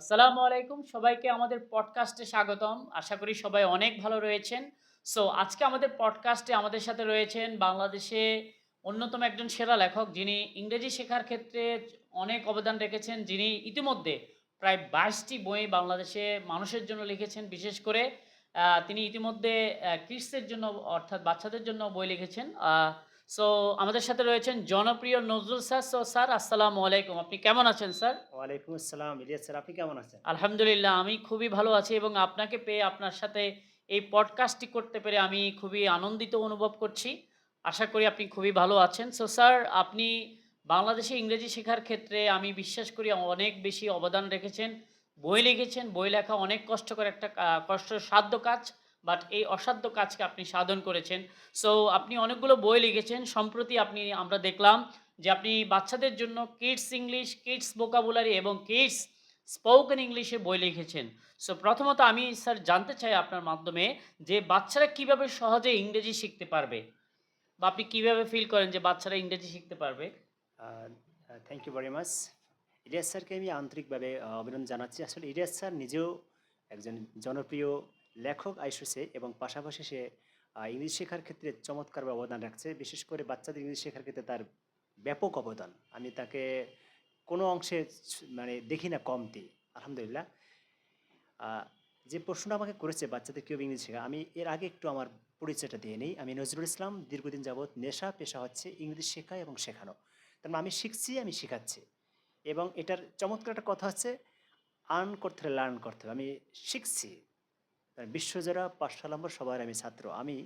আসসালামু আলাইকুম। সবাইকে আমাদের পডকাস্টে স্বাগতম। আশা করি সবাই অনেক ভালো রয়েছেন। সো আজকে আমাদের পডকাস্টে আমাদের সাথে রয়েছেন বাংলাদেশে অন্যতম একজন সেরা লেখক যিনি ইংরেজি শেখার ক্ষেত্রে অনেক অবদান রেখেছেন। যিনি ইতিমধ্যে প্রায় বাইশটি বই বাংলাদেশে মানুষের জন্য লিখেছেন। বিশেষ করে তিনি ইতিমধ্যে কিডসের জন্য অর্থাৎ বাচ্চাদের জন্য বই লিখেছেন। সো আমাদের সাথে রয়েছেন জনপ্রিয় নজরুল স্যার। সো স্যার আসসালামু আলাইকুম। আপনি কেমন আছেন স্যার? ওয়ালাইকুম আসসালাম। ইলিয়াস স্যার আপনি কেমন আছেন? আলহামদুলিল্লাহ আমি খুবই ভালো আছি এবং আপনাকে পেয়ে আপনার সাথে এই পডকাস্টটি করতে পেরে আমি খুবই আনন্দিত অনুভব করছি। আশা করি আপনি খুবই ভালো আছেন। সো স্যার আপনি বাংলাদেশে ইংরেজি শেখার ক্ষেত্রে আমি বিশ্বাস করি অনেক বেশি অবদান রেখেছেন। বই লিখেছেন। বই লেখা অনেক কষ্টকর একটা কা- কষ্টসাধ্য কাজ। বাট এই অসাধ্য কাজকে আপনি সাধন করেছেন। সো আপনি অনেকগুলো বই লিখেছেন। সম্প্রতি আপনি, আমরা দেখলাম যে আপনি বাচ্চাদের জন্য কিডস ইংলিশ কিডস ভোকাবুলারি এবং কিডস স্পোকেন ইংলিশে বই লিখেছেন। সো প্রথমত আমি স্যার জানতে চাই আপনার মাধ্যমে যে বাচ্চারা কীভাবে সহজে ইংরেজি শিখতে পারবে? বা আপনি কীভাবে ফিল করেন যে বাচ্চারা ইংরেজি শিখতে পারবে? Thank you very much Ilias স্যারকে আমি আন্তরিকভাবে অভিনন্দন জানাচ্ছি। আসলে ইলিয়াস স্যার নিজেও একজন জনপ্রিয় লেখক আইসুসে এবং পাশাপাশি সে ইংলিশ শেখার ক্ষেত্রে চমৎকারভাবে অবদান রাখছে। বিশেষ করে বাচ্চাদের ইংলিশ শেখার ক্ষেত্রে তার ব্যাপক অবদান। আমি তাকে কোনো অংশে মানে দেখি না কমতি, আলহামদুলিল্লাহ। যে প্রশ্নটা আমাকে করেছে বাচ্চাদের কীভাবে ইংলিশ শেখা, আমি এর আগে একটু আমার পরিচয়টা দিয়ে নিই। আমি নজরুল ইসলাম, দীর্ঘদিন যাবৎ নেশা পেশা হচ্ছে ইংলিশ শেখা এবং শেখানো। তার মানে আমি শিখছি, আমি শেখাচ্ছি। এবং এটার চমৎকার একটা কথা হচ্ছে, আর্ন করতে লার্ন করতে হবে। আমি শিখছি মানে বিশ্বজোড়া পাঠশালাম্বর সবার আমি ছাত্র, আমি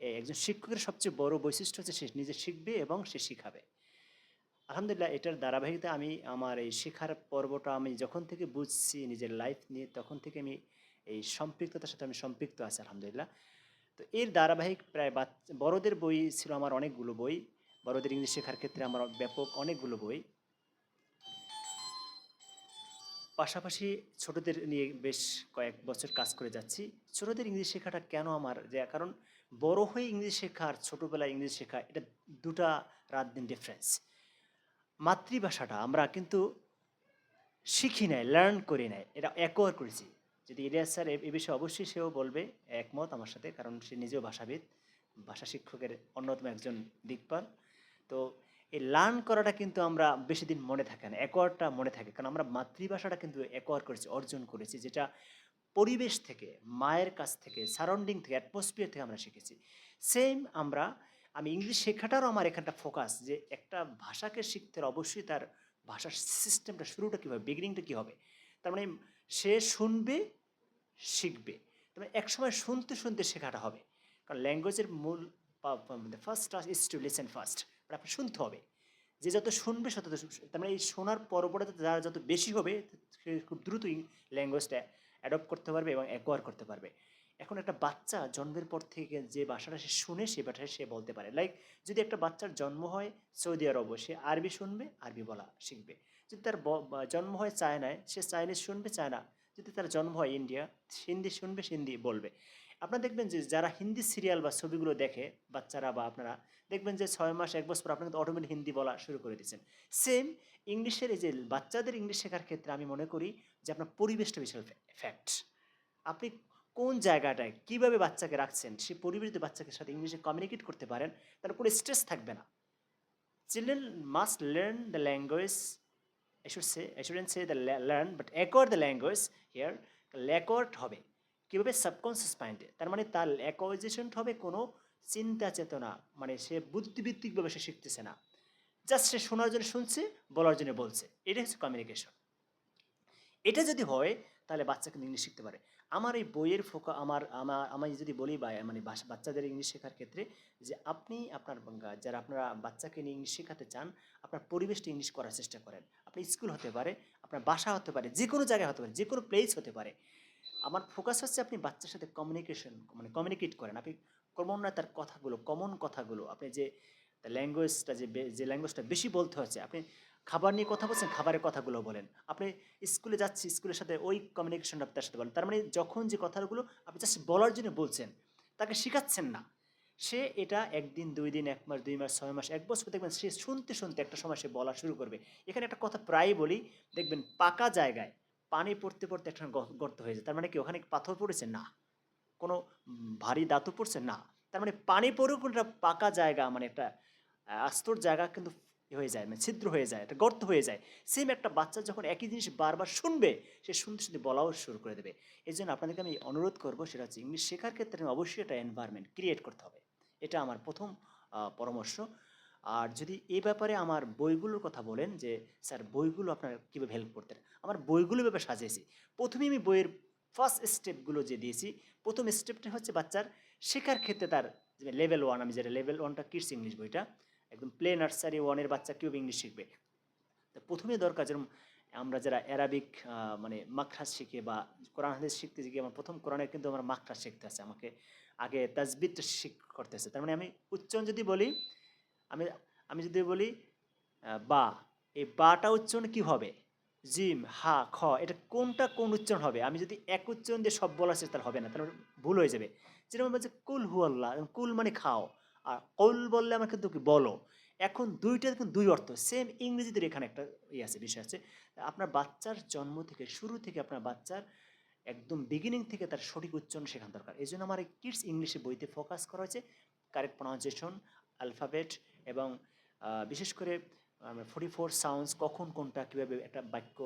একজন শিক্ষকের সবচেয়ে বড় বৈশিষ্ট্য হচ্ছে সে নিজে শিখবে এবং সে শিখাবে। আলহামদুলিল্লাহ, এটার ধারাবাহিকতা আমি আমার এই শেখার পর্বটা আমি যখন থেকে বুঝছি নিজের লাইফ নিয়ে, তখন থেকে আমি এই সম্পৃক্ততার সাথে আমি সম্পৃক্ত আছি, আলহামদুলিল্লাহ। তো এর ধারাবাহিক প্রায় বড়দের বই ছিল আমার অনেকগুলো বই, বড়দের ইংলিশ শেখার ক্ষেত্রে আমার ব্যাপক অনেকগুলো বই। পাশাপাশি ছোটদের নিয়ে বেশ কয়েক বছর কাজ করে যাচ্ছি। ছোটদের ইংলিশ শেখাটা কেন আমার? যে, কারণ বড় হয়ে ইংলিশ শেখা আর ছোটোবেলায় ইংলিশ শেখা, এটা দুটা রাত দিন ডিফারেন্স মাতৃভাষাটা আমরা কিন্তু শিখি নাই লার্ন করি নাই, এটা অ্যাকোয়ার করেছি। যদি ইলিয়াস স্যার এ এ বিষয়ে অবশ্যই সেও বলবে, একমত আমার সাথে, কারণ সে নিজেও ভাষাবিদ, ভাষা শিক্ষকের অন্যতম একজন দিকপাল। তো এই লার্ন করাটা কিন্তু আমরা বেশি দিন মনে থাকে না অ্যাকোয়ারটা মনে থাকে। কারণ আমরা মাতৃভাষাটা কিন্তু অ্যাকোয়ার করেছি, অর্জন করেছি, যেটা পরিবেশ থেকে, মায়ের কাছ থেকে সারাউন্ডিং থেকে অ্যাটমসফিয়ার থেকে আমরা শিখেছি। সেম আমরা, আমি ইংলিশ শেখাটারও আমার এখানটা ফোকাস যে একটা ভাষাকে শিখতে অবশ্যই তার ভাষার সিস্টেমটা শুরুটা কী হবে বিগিনিংটা কী হবে? তার মানে সে শুনবে, শিখবে। তার মানে একসময় শুনতে শুনতে শেখাটা হবে। কারণ ল্যাঙ্গুয়েজের মূল first is to listen first আপনার শুনতে হবে। যে যত শুনবে তত তার মানে এই শোনার পরবর্তীতে যারা যত বেশি হবে, সে খুব দ্রুতই ল্যাঙ্গুয়েজটা অ্যাডপ্ট করতে পারবে এবং অ্যাকোয়ার করতে পারবে। এখন একটা বাচ্চা জন্মের পর থেকে যে ভাষাটা সে শুনে সে ভাষায় সে বলতে পারে। লাইক যদি একটা বাচ্চার জন্ম হয় সৌদি আরব, সে আরবি শুনবে, আরবি বলা শিখবে। যদি তার জন্ম হয় চায়নায়, সে চাইনিজ শুনবে, চায়না। যদি তার জন্ম হয় ইন্ডিয়া হিন্দি শুনবে হিন্দি বলবে। আপনারা দেখবেন যে যারা হিন্দি সিরিয়াল বা ছবিগুলো দেখে বাচ্চারা বা আপনারা দেখবেন যে ছয় মাস এক বছর পর আপনি কিন্তু অটোমেটিক হিন্দি বলা শুরু করে দিচ্ছেন সেম ইংলিশের এই যে বাচ্চাদের ইংলিশ শেখার ক্ষেত্রে আমি মনে করি যে আপনার পরিবেশটা বিশাল ফ্যাক্ট আপনি কোন জায়গাটায় কীভাবে বাচ্চাকে রাখছেন সেই পরিবেশ যদি বাচ্চাকে সাথে ইংলিশে কমিউনিকেট করতে পারেন তাহলে কোনো স্ট্রেস থাকবে না। Children must learn the language I should say, I shouldn't the le- learn, but acquire the language here, ল্যাকওয়ার্ড হবে। কীভাবে সাবকনসিয়াস মাইন্ডে তার মানে তার ল্যাকোয়াইজেশন হবে কোনো চিন্তা চেতনা মানে সে বুদ্ধিভিত্তিকভাবে সে শিখতেছে না। জাস্ট সে শোনার জন্য শুনছে, বলার জন্য বলছে। এটাই হচ্ছে কমিউনিকেশন এটা যদি হয়, তাহলে বাচ্চা কিন্তু ইংলিশ শিখতে পারে। আমার এই বইয়ের ফোকা, আমার আমার, আমি যদি বলি বা মানে বাচ্চাদের ইংলিশ শেখার ক্ষেত্রে যে আপনি, আপনার যারা আপনারা বাচ্চাকে নিয়ে ইংলিশ শেখাতে চান, আপনার পরিবেশটা ইংলিশ করার চেষ্টা করেন। আপনি স্কুল হতে পারে, আপনার বাসা হতে পারে যে কোনো জায়গায় হতে পারে যে কোনো প্লেস হতে পারে। আমার ফোকাস হচ্ছে আপনি বাচ্চার সাথে কমিউনিকেশন মানে কমিউনিকেট করেন। আপনি ক্রমান্বয়ে তার কথাগুলো কমন কথাগুলো, আপনি যে ল্যাঙ্গুয়েজটা যে যে ল্যাঙ্গুয়েজটা বেশি বলতে হচ্ছে, আপনি খাবার নিয়ে কথা বলছেন, খাবারের কথাগুলো বলেন। আপনি স্কুলে যাচ্ছি, স্কুলের সাথে ওই কমিউনিকেশনটা তার সাথে বলেন। তার মানে যখন যে কথাগুলো আপনি জাস্ট বলার জন্য বলছেন, তাকে শেখাচ্ছেন না। সে এটা একদিন, দুই দিন, এক মাস, দুই মাস, ছয় মাস, এক বছর দেখবেন সে শুনতে শুনতে একটা সময় সে বলা শুরু করবে। এখানে একটা কথা প্রায়ই বলি, দেখবেন পাকা জায়গায় পানি পড়তে পড়তে একটা গর্ত হয়ে যায়। তার মানে কি, ওখানে পাথর পড়েছে? না। কোনো ভারী ধাতু পড়ছে? না। তার মানে পানি পড়েও কিন্তু একটা পাকা জায়গা মানে একটা আস্তর জায়গা কিন্তু হয়ে যায় মানে ছিদ্র হয়ে যায়, একটা গর্ত হয়ে যায়। সেম একটা বাচ্চা যখন একই জিনিস বারবার শুনবে, সে শুনতে শুনতে বলাও শুরু করে দেবে। এই জন্য আপনাদেরকে আমি অনুরোধ করব, সেটা হচ্ছে ইংলিশ শেখার ক্ষেত্রে অবশ্যই একটা এনভায়রনমেন্ট ক্রিয়েট করতে হবে। এটা আমার প্রথম পরামর্শ। আর যদি এ ব্যাপারে আমার বইগুলোর কথা বলেন যে, স্যার, বইগুলো আপনার কীভাবে হেল্প করতেন? আমার বইগুলো ব্যাপারে সাজিয়েছি। প্রথমে আমি বইয়ের ফার্স্ট স্টেপগুলো যে দিয়েছি, প্রথম স্টেপটা হচ্ছে বাচ্চার শেখার ক্ষেত্রে তার লেভেল ওয়ান আমি যেটা লেভেল ওয়ানটা কিডস ইংলিশ বইটা, একদম প্লে নার্সারি ওয়ানের বাচ্চা কীভাবে ইংলিশ শিখবে? তো প্রথমে দরকার যেরকম আমরা যারা অ্যারাবিক মানে মাখরাজ শিখে বা কোরআন হাদিস শিখতে গিয়ে আমার প্রথম কোরআনের কিন্তু আমার মাখরাজ শিখতে আছে, আমাকে আগে তাজবিদটা শিখ করতেছে তার মানে আমি উচ্চারণ যদি বলি আমি আমি যদি বলি বা, এই বাটা উচ্চারণ কি হবে? জিম, হা, খ, এটা কোনটা কোন উচ্চারণ হবে? আমি যদি এক উচ্চারণ দিয়ে সব বলার চেষ্টা হবে না, তাহলে ভুল হয়ে যাবে। যেরকম বলছে, কুল হু আল্লাহ কুল মানে খাও, আর কৌল বললে আমার কিন্তু কি বলো। এখন দুইটা কিন্তু দুই অর্থ সেম ইংরেজিতে এখানে একটা ইয়ে আছে, বিষয় আছে। আপনার বাচ্চার জন্ম থেকে, শুরু থেকে আপনার বাচ্চার একদম বিগিনিং থেকে তার সঠিক উচ্চারণ শেখানো দরকার। এই জন্য আমার এই কিডস ইংলিশে বইতে ফোকাস করা হয়েছে কারেক্ট প্রনাউন্সিয়েশন অ্যালফাবেট এবং বিশেষ করে ফোর্টি ফোর সাউন্ডস কখন কোনটা কীভাবে একটা বাক্য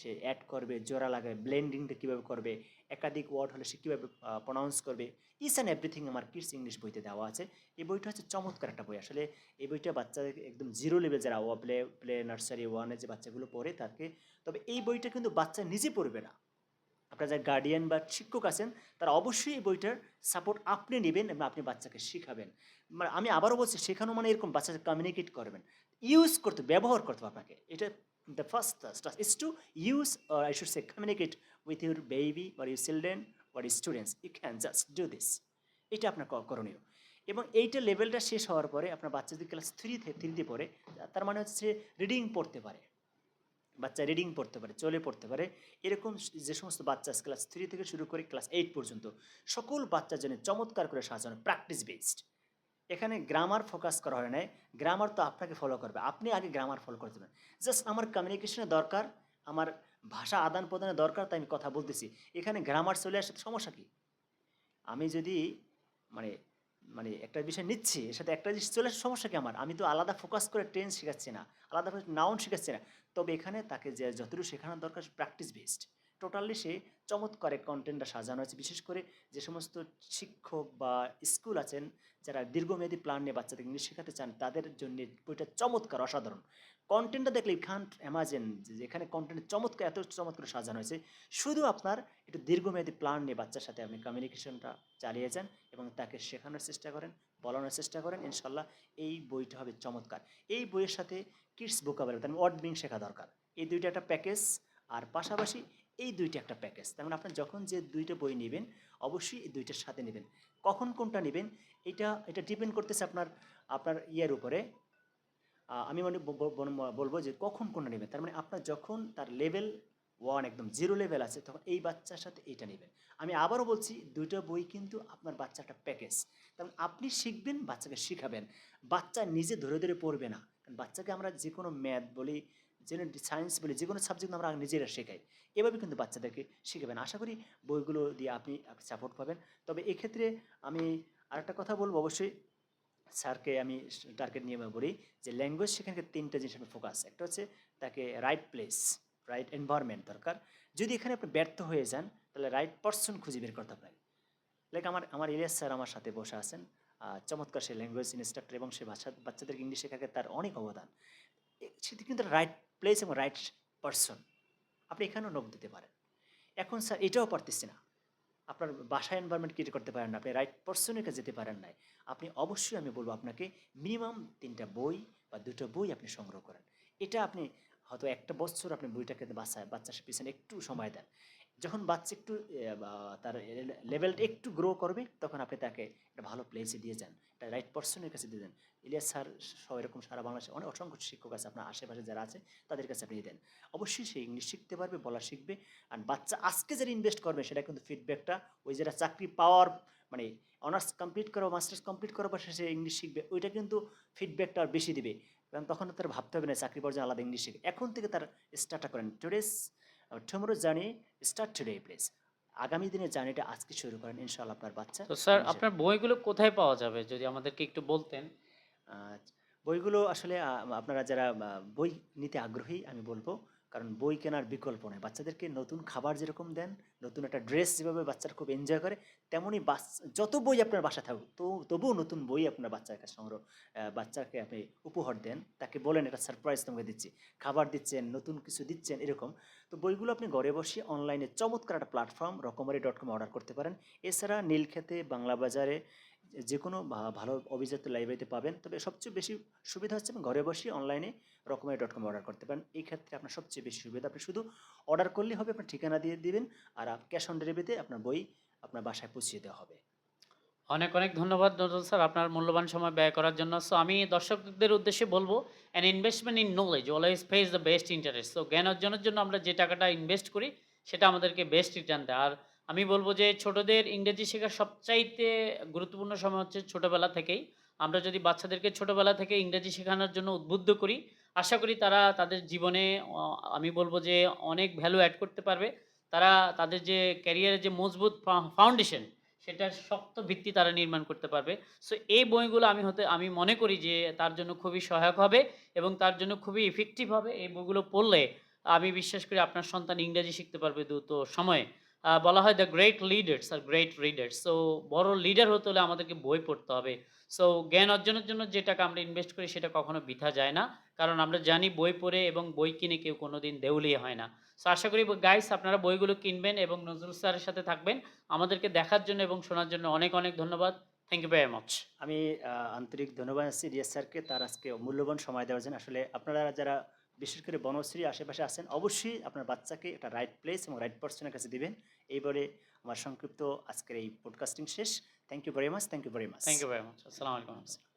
সে অ্যাড করবে, জোড়া লাগাবে ব্লেন্ডিংটা কীভাবে করবে, একাধিক ওয়ার্ড হলে সে কীভাবে প্রনাউন্স করবে ইস অ্যান্ড এভরিথিং আমার কিডস ইংলিশ বইতে দেওয়া আছে। এই বইটা হচ্ছে চমৎকার একটা বই। আসলে এই বইটা বাচ্চাদের একদম জিরো লেভেল যারা, ও প্লে প্লে নার্সারি ওয়ানে যে বাচ্চাগুলো পড়ে তাকে, তবে এই বইটা কিন্তু বাচ্চা নিজে পড়বে না। আপনার যারা গার্ডিয়ান বা শিক্ষক আছেন, তারা অবশ্যই এই বইটার সাপোর্ট আপনি নেবেন এবং আপনি বাচ্চাকে শেখাবেন। মানে আমি আবারও বলছি, শেখানো মানে এরকম বাচ্চাকে কমিউনিকেট করবেন। ইউজ করতে, ব্যবহার করতে হবে আপনাকে। এটা the first stars is to use I should say communicate with your baby or your children or your students you can just do this এটা আপনার করণীয়। এবং এইটা লেভেলটা শেষ হওয়ার পরে আপনার বাচ্চা যদি ক্লাস থ্রি থ্রিতে পড়ে, তার মানে হচ্ছে রিডিং পড়তে পারে। বাচ্চা রিডিং পড়তে পারে, চলে পড়তে পারে, এরকম যে সমস্ত বাচ্চা ক্লাস থ্রি থেকে শুরু করে ক্লাস এইট পর্যন্ত, সকল বাচ্চার জন্য চমৎকার করে সাজানো প্র্যাকটিস বেসড এখানে গ্রামার ফোকাস করা হয় নাই গ্রামার তো আপনাকে ফলো করবে, আপনি আগে গ্রামার ফলো করে দেবেন জাস্ট আমার কমিউনিকেশনের দরকার, আমার ভাষা আদান প্রদানের দরকার, তাই আমি কথা বলতেছি। এখানে গ্রামার চলে আসে, সমস্যা কি? আমি যদি মানে মানে একটা বিষয় নিচ্ছি এর সাথে একটা জিনিস চলে সমস্যা কি আমার? আমি তো আলাদা ফোকাস করে ট্রেন শেখাচ্ছি না, আলাদা নাউন শেখাচ্ছি না। তবে এখানে তাকে যে যতটুকু শেখানোর দরকার প্র্যাকটিস বেসড টোটালি সে চমৎকার এক কন্টেন্টটা সাজানো আছে বিশেষ করে যে সমস্ত শিক্ষক বা স্কুল আছেন, যারা দীর্ঘমেয়াদী প্ল্যান নিয়ে বাচ্চাদের ইংলিশ শেখাতে চান, তাদের জন্য বইটা চমৎকার, অসাধারণ। কন্টেন্টটা দেখলে খান্ট অ্যামাজেন যে এখানে কন্টেন্ট চমৎকার, এত চমৎকার সাজানো হয়েছে। শুধু আপনার একটু দীর্ঘমেয়াদী প্ল্যান নিয়ে বাচ্চার সাথে আপনি কমিউনিকেশনটা চালিয়ে যান এবং তাকে শেখানোর চেষ্টা করেন, বলানোর চেষ্টা করেন ইনশাল্লাহ এই বইটা হবে চমৎকার। এই বইয়ের সাথে কিডস বোকাবুলারি তার ওয়ার্ড বিং শেখা দরকার। এই দুইটা একটা প্যাকেজ আর পাশাপাশি এই দুইটা একটা প্যাকেজ তার মানে আপনার যখন যে দুইটা বই নেবেন, অবশ্যই এই দুইটার সাথে নেবেন। কখন কোনটা নেবেন, এটা এটা ডিপেন্ড করতেছে আপনার আপনার ইয়ের উপরে। আমি মানে বলব যে কখন কোনটা নেবেন। তার মানে আপনার যখন তার লেভেল ওয়ান একদম জিরো লেভেল আছে, তখন এই বাচ্চার সাথে এইটা নেবেন। আমি আবারও বলছি, দুইটা বই কিন্তু আপনার বাচ্চা একটা প্যাকেজ কারণ আপনি শিখবেন, বাচ্চাকে শিখাবেন। বাচ্চা নিজে ধরে ধরে পড়বে না। কারণ বাচ্চাকে আমরা যে কোনো ম্যাথ বলি যে সায়েন্স বলে যে কোনো সাবজেক্ট আমরা নিজেরা শেখাই। এভাবে কিন্তু বাচ্চাদেরকে শিখাবেন। আশা করি বইগুলো দিয়ে আপনি সাপোর্ট পাবেন। তবে এক্ষেত্রে আমি আরেকটা কথা বলব। অবশ্যই স্যারকে আমি টার্গেট নিয়ে বলি যে ল্যাঙ্গুয়েজ সেখানে তিনটা জিনিস আমি ফোকাস একটা হচ্ছে তাকে রাইট প্লেস রাইট এনভায়রনমেন্ট দরকার। যদি এখানে আপনি ব্যর্থ হয়ে যান, তাহলে রাইট পার্সন খুঁজে বের করতে আপনাকে লাইক আমার আমার ইলিয়াস স্যার আমার সাথে বসে আছেন। চমৎকার সে ল্যাঙ্গুয়েজ ইনস্ট্রাক্টর এবং সে ভাষা বাচ্চাদেরকে ইংলিশ শেখাকে তার অনেক অবদান। সেটি কিন্তু রাইট প্লেস এবং রাইট পারসন আপনি এখানেও নোক দিতে পারেন। এখন স্যার এটাও পারতেছি না। আপনার বাসা এনভায়রনমেন্ট ক্রিয়েট করতে পারেন না। আপনি রাইট পার্সনের কাছে যেতে পারেন নাই। আপনি অবশ্যই আমি বলব আপনাকে মিনিমাম তিনটা বই বা দুটো বই আপনি সংগ্রহ করেন। এটা আপনি হয়তো একটা বছর আপনি বইটাকে বাচ্চা বাচ্চার পিছনে একটু সময় দেন। যখন বাচ্চা একটু তার লেভেলটা একটু গ্রো করবে, তখন আপনি তাকে একটা ভালো প্লেসে দিয়ে যান। একটা রাইট পার্সনের কাছে দিয়ে দেন। ইলিয়াস স্যার সব এরকম সারা বাংলাদেশে অনেক, অসংখ্য শিক্ষক আছে, আপনার আশেপাশে যারা আছে, তাদের কাছে আপনি দেন। অবশ্যই সে ইংলিশ শিখতে পারবে, বলা শিখবে। আর বাচ্চা আজকে যারা ইনভেস্ট করবে, সেটা কিন্তু ফিডব্যাকটা ওই যারা চাকরি পাওয়ার মানে অনার্স কমপ্লিট করো মাস্টার্স কমপ্লিট করার পর সে ইংলিশ শিখবে। ওইটা কিন্তু ফিডব্যাকটা আর বেশি দেবে। কারণ তখন তার ভাবতে হবে না, চাকরি পর্যায়ে আলাদা ইংলিশ শিখে। এখন থেকে তার স্টার্টটা করেন। Today's tomorrow journey start today please আগামী দিনের জার্নিটা আজকে শুরু করেন ইনশাআল্লাহ আপনার বাচ্চা তো স্যার আপনার বইগুলো কোথায় পাওয়া যাবে যদি আমাদেরকে একটু বলতেন? বইগুলো আসলে আপনারা যারা বই নিতে আগ্রহী আমি বলব কারণ বই কেনার বিকল্প নেই। বাচ্চাদেরকে নতুন খাবার যেরকম দেন, নতুন একটা ড্রেস যেভাবে বাচ্চারা খুব এনজয় করে, তেমনই যত বই আপনার বাসা থাকুক, তো, তবুও নতুন বই আপনার বাচ্চার কাছে সংগ্রহ বাচ্চাকে আপনি উপহার দেন। তাকে বলেন, একটা সারপ্রাইজ তোমাকে দিচ্ছি। খাবার দিচ্ছেন, নতুন কিছু দিচ্ছেন, এরকম। তো বইগুলো আপনি ঘরে বসে অনলাইনে চমৎকার একটা প্ল্যাটফর্ম রকমারি ডট কম অর্ডার করতে পারেন। এছাড়া নীলক্ষেতে বাংলা বাজারে যে কোনো ভালো অভিজাত লাইব্রেরিতে পাবেন। তবে সবচেয়ে বেশি সুবিধা হচ্ছে আপনি ঘরে বসে অনলাইনে রকমের ডট কম অর্ডার করতে পারেন। এই ক্ষেত্রে আপনার সবচেয়ে বেশি সুবিধা, আপনি শুধু অর্ডার করলেই হবে, আপনার ঠিকানা দিয়ে দিবেন আর ক্যাশ অন ডেলিভারিতে আপনার বই আপনার বাসায় পৌঁছিয়ে দেওয়া হবে। অনেক অনেক ধন্যবাদ নজরুল স্যার আপনার মূল্যবান সময় ব্যয় করার জন্য। সো আমি দর্শকদের উদ্দেশ্যে বলব an investment in knowledge always pays the best interest so জ্ঞান অর্জনের জন্য আমরা যে টাকাটা ইনভেস্ট করি, সেটা আমাদেরকে বেস্ট রিটার্ন দেয়। আর আমি বলব যে ছোটদের ইংরেজি শেখার সবচাইতে গুরুত্বপূর্ণ সময় হচ্ছে ছোটবেলা থেকেই। আমরা যদি বাচ্চাদেরকে ছোটবেলা থেকে ইংরেজি শেখানোর জন্য উদ্বুদ্ধ করি, আশা করি তারা তাদের জীবনে আমি বলব যে অনেক ভ্যালু অ্যাড করতে পারবে। তারা তাদের যে ক্যারিয়ারের যে মজবুত ফাউন্ডেশন সেটার শক্ত ভিত্তি তারা নির্মাণ করতে পারবে। সো এই বইগুলো আমি হতে, আমি মনে করি যে তার জন্য খুবই সহায়ক হবে এবং তার জন্য খুবই ইফেক্টিভ হবে। এই বইগুলো পড়লে আমি বিশ্বাস করি আপনার সন্তান ইংরেজি শিখতে পারবে দ্রুত সময়ে। বলা হয় দ্য গ্রেট লিডার্স আর গ্রেট রিডার্স সো বড় লিডার হতে হলে আমাদেরকে বই পড়তে হবে। সো জ্ঞান অর্জনের জন্য যে টাকা আমরা ইনভেস্ট করি সেটা কখনো বৃথা যায় না। কারণ আমরা জানি বই পড়ে এবং বই কিনে কেউ কোনো দিন দেউলিয়ে হয় না। সো আশা করি গাইস আপনারা বইগুলো কিনবেন এবং নজরুল স্যারের সাথে থাকবেন। আমাদেরকে দেখার জন্য এবং শোনার জন্য অনেক অনেক ধন্যবাদ। থ্যাংক ইউ ভেরি মাচ আমি আন্তরিক ধন্যবাদ আছি রিয়াজ স্যারকে তার আজকে মূল্যবান সময় দেওয়ার জন্য। আসলে আপনারা যারা বিশেষ করে বনশ্রী আশেপাশে আছেন, অবশ্যই আপনার বাচ্চাকে একটা রাইট প্লেস এবং রাইট পার্সনের কাছে দেবেন। এইবারে আমার সংক্ষিপ্ত আজকের এই পডকাস্টিং শেষ। Thank you very much thank you very much thank you very much আসসালামু আলাইকুম।